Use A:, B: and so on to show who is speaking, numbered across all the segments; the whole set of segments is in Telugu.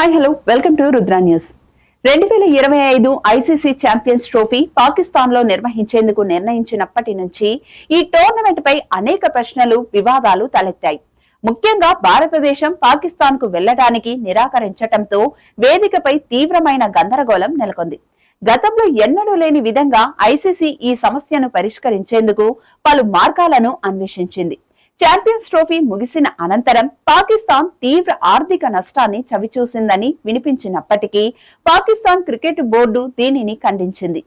A: Hi hello welcome to Rudra news రెండు వేల ఇరవై ఐదు ఐసీసీ ఛాంపియన్స్ ట్రోఫీ పాకిస్తాన్లో నిర్వహించేందుకు నిర్ణయించినప్పటి నుంచి ఈ టోర్నమెంట్ పై అనేక ప్రశ్నలు వివాదాలు తలెత్తాయి. ముఖ్యంగా భారతదేశం పాకిస్తాన్కు వెళ్ళడానికి నిరాకరించటంతో వేదికపై తీవ్రమైన గందరగోళం నెలకొంది. గతంలో ఎన్నడూ లేని విధంగా ఐసీసీ ఈ సమస్యను పరిష్కరించేందుకు పలు మార్గాలను అన్వేషించింది. ఛాంపియన్స్ ట్రోఫీ ముగిసిన అనంతరం పాకిస్తాన్ తీవ్ర ఆర్థిక నష్టాన్ని చవిచూసిందని వినిపించినప్పటికీ పాకిస్తాన్ క్రికెట్ బోర్డు దీనిని ఖండించింది.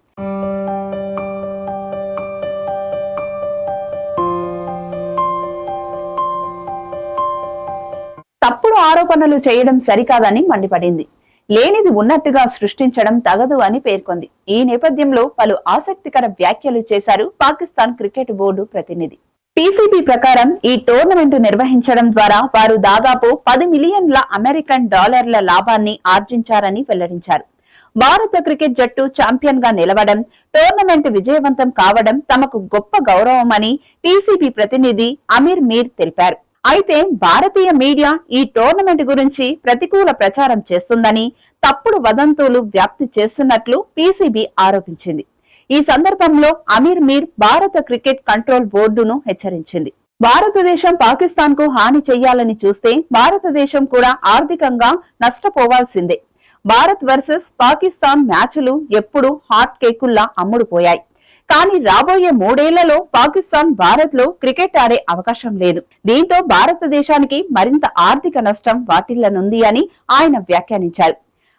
A: తప్పుడు ఆరోపణలు చేయడం సరికాదని మండిపడింది. లేనిది ఉన్నట్టుగా సృష్టించడం తగదు అని పేర్కొంది. ఈ నేపథ్యంలో పలు ఆసక్తికర వ్యాఖ్యలు చేశారు పాకిస్తాన్ క్రికెట్ బోర్డు ప్రతినిధి. పీసీబీ ప్రకారం ఈ టోర్నమెంట్ నిర్వహించడం ద్వారా వారు దాదాపు పది మిలియన్ల అమెరికన్ డాలర్ల లాభాన్ని ఆర్జించారని వెల్లడించారు. భారత క్రికెట్ జట్టు ఛాంపియన్గా నిలవడం టోర్నమెంట్ విజయవంతం కావడం తమకు గొప్ప గౌరవమని పీసీబీ ప్రతినిధి అమీర్ మీర్ తెలిపారు. అయితే భారతీయ మీడియా ఈ టోర్నమెంట్ గురించి ప్రతికూల ప్రచారం చేస్తుందని తప్పుడు వదంతులు వ్యాప్తి చేస్తున్నట్లు పీసీబీ ఆరోపించింది. ఈ సందర్భంలో అమీర్ మీర్ భారత క్రికెట్ కంట్రోల్ బోర్డును హెచ్చరించింది. భారతదేశం పాకిస్తాన్కు హాని చేయాలని చూస్తే భారతదేశం కూడా ఆర్థికంగా నష్టపోవాల్సిందే. భారత్ వర్సెస్ పాకిస్తాన్ మ్యాచ్లు ఎప్పుడు హాట్ కేకుల్లా అమ్ముడుపోయాయి. కానీ రాబోయే మూడేళ్ళలో పాకిస్తాన్ భారత్లో క్రికెట్ ఆడే అవకాశం లేదు. దీంతో భారతదేశానికి మరింత ఆర్థిక నష్టం వాటిల్లనుంది అని ఆయన వ్యాఖ్యానించారు.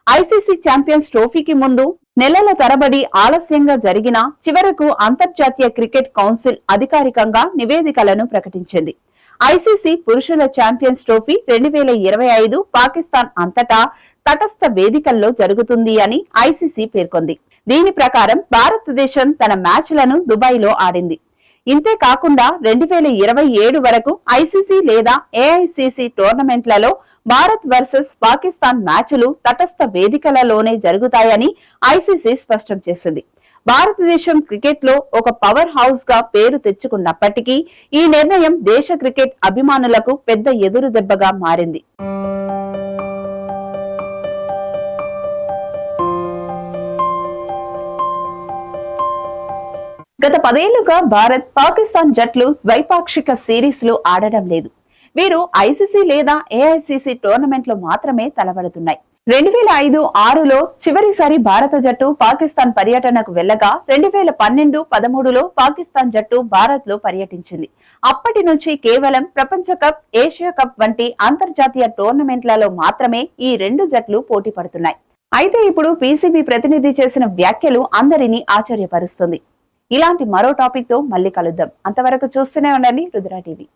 A: ఐసీసీ ఛాంపియన్స్ ట్రోఫీకి ముందు నెలల తరబడి ఆలస్యంగా జరిగిన చివరకు అంతర్జాతీయ క్రికెట్ కౌన్సిల్ అధికారికంగా నివేదికలను ప్రకటించింది. ఐసీసీ పురుషుల ఛాంపియన్స్ ట్రోఫీ రెండు వేల ఇరవై ఐదు పాకిస్తాన్ అంతటా తటస్థ వేదికల్లో జరుగుతుంది అని ఐసీసీ పేర్కొంది. దీని ప్రకారం భారతదేశం తన మ్యాచ్లను దుబాయ్లో ఆడింది. ఇంతే కాకుండా రెండు వేల ఇరవై ఏడు వరకు ఐసీసీ లేదా ఏఐసీసీ టోర్నమెంట్లలో భారత్ వర్సెస్ పాకిస్తాన్ మ్యాచ్లు తటస్థ వేదికలలోనే జరుగుతాయని ఐసీసీ స్పష్టం చేసింది. భారతదేశం క్రికెట్లో ఒక పవర్ హౌస్గా పేరు తెచ్చుకున్నప్పటికీ ఈ నిర్ణయం దేశ క్రికెట్ అభిమానులకు పెద్ద ఎదురు దెబ్బగా మారింది. గత పదేళ్ళుగా భారత్ పాకిస్తాన్ జట్లు ద్వైపాక్షిక సిరీస్లో ఆడడం లేదు. వీరు ఐసీసీ లేదా ఏఐసీసీ టోర్నమెంట్లో మాత్రమే తలబడుతున్నాయి. రెండు వేల ఐదు ఆరులో చివరిసారి భారత జట్టు పాకిస్తాన్ పర్యటనకు వెళ్ళగా రెండు వేల పన్నెండు పదమూడులో పాకిస్తాన్ జట్టు భారత్లో పర్యటించింది. అప్పటి నుంచి కేవలం ప్రపంచ కప్ ఏషియా కప్ వంటి అంతర్జాతీయ టోర్నమెంట్లలో మాత్రమే ఈ రెండు జట్లు పోటీ పడుతున్నాయి. అయితే ఇప్పుడు పీసీబీ ప్రతినిధి చేసిన వ్యాఖ్యలు అందరినీ ఆశ్చర్యపరుస్తుంది. ఇలాంటి మరో టాపిక్తో మళ్ళీ కలుద్దాం. అంతవరకు చూస్తూనే ఉండండి రుద్రా టీవీ.